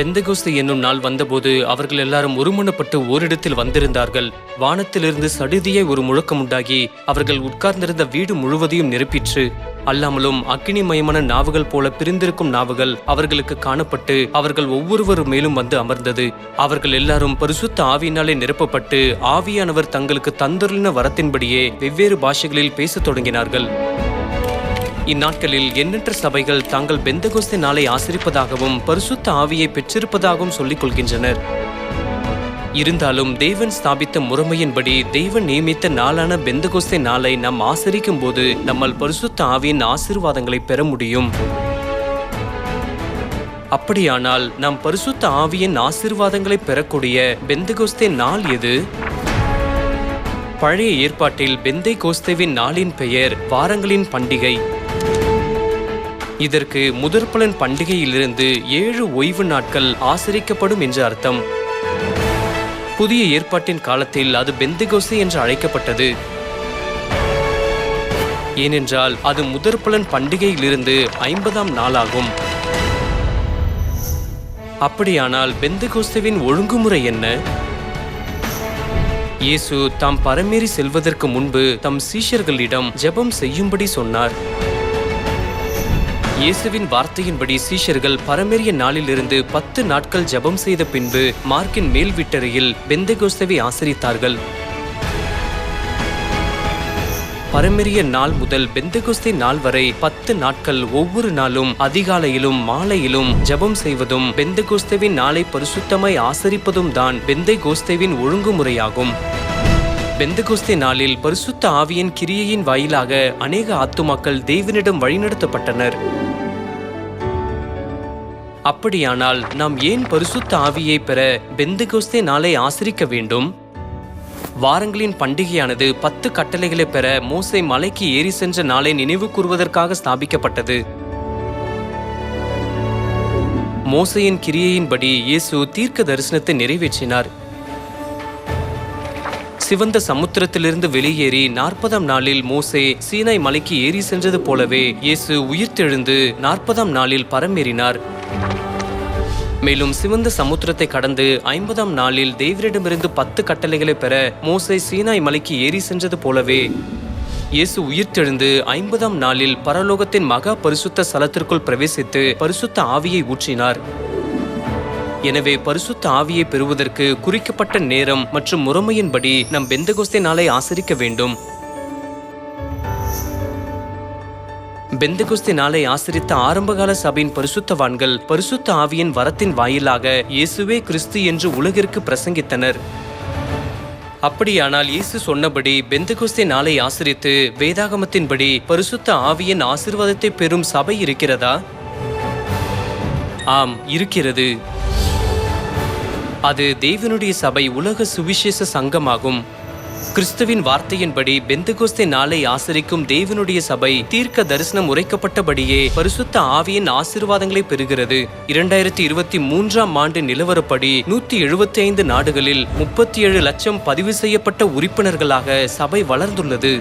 பெந்தகோஸ்து என்னும் நாள் வந்தபோது அவர்கள் எல்லாரும் ஒருமுனப்பட்டு ஓரிடத்தில் வந்திருந்தார்கள். வானத்திலிருந்து சடுதியை ஒரு முழக்கம் உண்டாகி அவர்கள் உட்கார்ந்திருந்த வீடு முழுவதையும் நிரப்பிற்று. அல்லாமலும் அக்கினிமயமான நாவுகள் போல பிரிந்திருக்கும் நாவுகள் அவர்களுக்கு காணப்பட்டு அவர்கள் ஒவ்வொருவர் மேலும் வந்து அமர்ந்தது. அவர்கள் எல்லாரும் பரிசுத்த ஆவியினாலே நிரப்பப்பட்டு ஆவியானவர் தங்களுக்கு தந்தருளின வரத்தின்படியே வெவ்வேறு பாஷைகளில் பேசத் தொடங்கினார்கள். இந்நாட்களில் எண்ணற்ற சபைகள் தாங்கள் பெந்தகோஸ்தே நாளை ஆசரிப்பதாகவும் பரிசுத்த ஆவியை பெற்றிருப்பதாகவும் சொல்லிக் கொள்கின்றனர். இருந்தாலும் தேவன் ஸ்தாபித்த முறைமையின்படி தெய்வன் நியமித்த நாளான பெந்தகோஸ்தே நாளை நாம் ஆசரிக்கும் போது நம்மால் பரிசுத்த ஆவியின் ஆசீர்வாதங்களை பெற முடியும். அப்படியானால் நாம் பரிசுத்த ஆவியின் ஆசீர்வாதங்களை பெறக்கூடிய பெந்தகோஸ்தே நாள் எது? பழைய ஏற்பாட்டில் பெந்தை கோஸ்தேவின் நாளின் பெயர் வாரங்களின் பண்டிகை. இதற்கு முதற்பலன் பண்டிகையிலிருந்து ஏழு ஓய்வு நாட்கள் ஆசரிக்கப்படும் என்று அர்த்தம். புதிய ஏற்பாட்டின் காலத்தில் அது பெந்தகோஸ்தே என்று அழைக்கப்பட்டது. ஏனென்றால் அது முதற்பலன் பண்டிகையிலிருந்து ஐம்பதாம் நாளாகும். அப்படியானால் பெந்தகோஸ்தேவின் ஒழுங்குமுறை என்ன? இயேசு தாம் பரமேறி செல்வதற்கு முன்பு தம் சீஷர்களிடம் ஜெபம் செய்யும்படி சொன்னார். இயேசுவின் வார்த்தையின்படி சீஷர்கள் பரமேறிய நாளிலிருந்து பத்து நாட்கள் ஜெபம் செய்த பின்பு மார்க்கின் மேல் விட்டறையில் பெந்தகோஸ்தவை ஆசரித்தார்கள். பரமெரிய நாள் முதல் பெந்தகுஸ்தி நாள் வரை பத்து நாட்கள் ஒவ்வொரு நாளும் அதிகாலையிலும் மாலையிலும் ஜெபம் செய்வதும் பெந்தகோஸ்தேவின் நாளை பரிசுத்தமாய் ஆசரிப்பதும் தான் பெந்தை கோஸ்தேவின் ஒழுங்குமுறையாகும். பெந்தகுஸ்தி நாளில் பரிசுத்த ஆவியின் கிரியையின் வாயிலாக அநேக ஆத்துமாக்கள் தெய்வனிடம் வழிநடத்தப்பட்டனர். அப்படியானால் நாம் ஏன் பரிசுத்த ஆவியை பெற பெந்தகோஸ்தே நாளை ஆசரிக்க வேண்டும்? வாரங்களின் பண்டிகையானது பத்து கட்டளைகளை பெற மோசை மலைக்கு ஏறி சென்ற நாளை நினைவு கூறுவதற்காக ஸ்தாபிக்கப்பட்டது. மோசையின் கிரியையின்படி இயேசு தீர்க்க தரிசனத்தை நிறைவேற்றினார். சிவந்த சமுத்திரத்திலிருந்து வெளியேறி நாற்பதாம் நாளில் மோசே சீனாய் மலைக்கு ஏறி சென்றது போலவே இயேசு உயிர்த்தெழுந்து நாற்பதாம் நாளில் பரமேறினார். மேலும் சிவந்த சமுத்திரத்தை கடந்து ஐம்பதாம் நாளில் தேவரிடமிருந்து பத்து கட்டளைகளை பெற மோசே சீனாய் மலைக்கு ஏறி சென்றது போலவே இயேசு உயிர்த்தெழுந்து ஐம்பதாம் நாளில் பரலோகத்தின் மகா பரிசுத்த ஸ்தலத்திற்குள் பிரவேசித்து பரிசுத்த ஆவியை ஊற்றினார். எனவே பரிசுத்த ஆவியை பெறுவதற்கு குறிக்கப்பட்ட நேரம் மற்றும் முறைமையின்படி நம் பெந்தகோஸ்தே நாளை ஆசரிக்க வேண்டும். பெந்தகுஸ்தி நாளை ஆசிரித்த ஆரம்பகால சபையின் பரிசுத்தவான்கள் பரிசுத்த ஆவியின் வரத்தின் வாயிலாக இயேசுவே கிறிஸ்து என்று உலகிற்கு பிரசங்கித்தனர். அப்படியானால் இயேசு சொன்னபடி பெந்தகுஸ்தி நாளை ஆசிரித்து வேதாகமத்தின்படி பரிசுத்த ஆவியின் ஆசிர்வாதத்தை பெறும் சபை இருக்கிறதா? ஆம் இருக்கிறது. அது தேவனுடைய சபை உலக சுவிசேஷ சங்கமாகும். கிறிஸ்துவின் வார்த்தையின்படி பெந்தகோஸ்தே நாளை ஆசரிக்கும் தேவனுடைய சபை தீர்க்க தரிசனம் உரைக்கப்பட்டபடியே பரிசுத்த ஆவியின் ஆசீர்வாதங்களை பெறுகிறது. இரண்டாயிரத்தி இருபத்தி மூன்றாம் ஆண்டு நிலவரப்படி நூத்தி எழுபத்தி ஐந்து நாடுகளில் முப்பத்தி ஏழு லட்சம் பதிவு செய்யப்பட்ட உறுப்பினர்களாக சபை வளர்ந்துள்ளது.